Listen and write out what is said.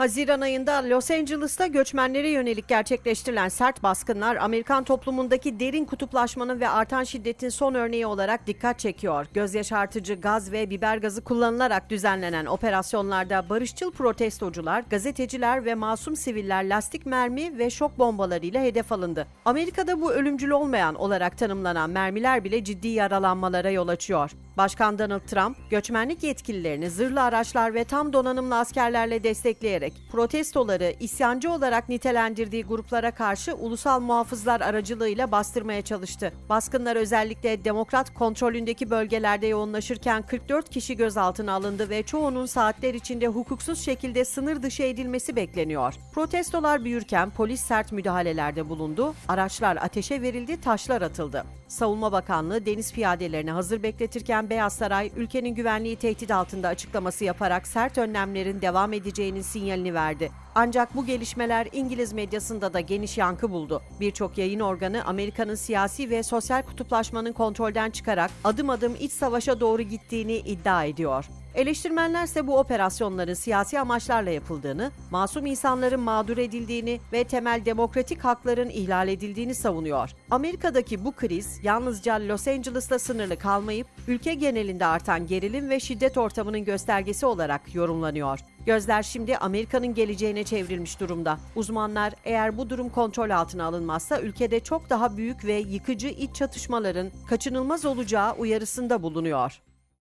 Haziran ayında Los Angeles'ta göçmenlere yönelik gerçekleştirilen sert baskınlar Amerikan toplumundaki derin kutuplaşmanın ve artan şiddetin son örneği olarak dikkat çekiyor. Göz yaşartıcı gaz ve biber gazı kullanılarak düzenlenen operasyonlarda barışçıl protestocular, gazeteciler ve masum siviller lastik mermi ve şok bombalarıyla hedef alındı. Amerika'da bu ölümcül olmayan olarak tanımlanan mermiler bile ciddi yaralanmalara yol açıyor. Başkan Donald Trump, göçmenlik yetkililerini zırhlı araçlar ve tam donanımlı askerlerle destekleyerek protestoları isyancı olarak nitelendirdiği gruplara karşı ulusal muhafızlar aracılığıyla bastırmaya çalıştı. Baskınlar özellikle demokrat kontrolündeki bölgelerde yoğunlaşırken 44 kişi gözaltına alındı ve çoğunun saatler içinde hukuksuz şekilde sınır dışı edilmesi bekleniyor. Protestolar büyürken polis sert müdahalelerde bulundu, araçlar ateşe verildi, taşlar atıldı. Savunma Bakanlığı deniz piyadelerini hazır bekletirken Beyaz Saray ülkenin güvenliği tehdit altında açıklaması yaparak sert önlemlerin devam edeceğinin sinyalini verdi. Ancak bu gelişmeler İngiliz medyasında da geniş yankı buldu. Birçok yayın organı Amerika'nın siyasi ve sosyal kutuplaşmanın kontrolden çıkarak adım adım iç savaşa doğru gittiğini iddia ediyor. Eleştirmenlerse bu operasyonların siyasi amaçlarla yapıldığını, masum insanların mağdur edildiğini ve temel demokratik hakların ihlal edildiğini savunuyor. Amerika'daki bu kriz yalnızca Los Angeles'la sınırlı kalmayıp ülke genelinde artan gerilim ve şiddet ortamının göstergesi olarak yorumlanıyor. Gözler şimdi Amerika'nın geleceğine çevrilmiş durumda. Uzmanlar eğer bu durum kontrol altına alınmazsa ülkede çok daha büyük ve yıkıcı iç çatışmaların kaçınılmaz olacağı uyarısında bulunuyor.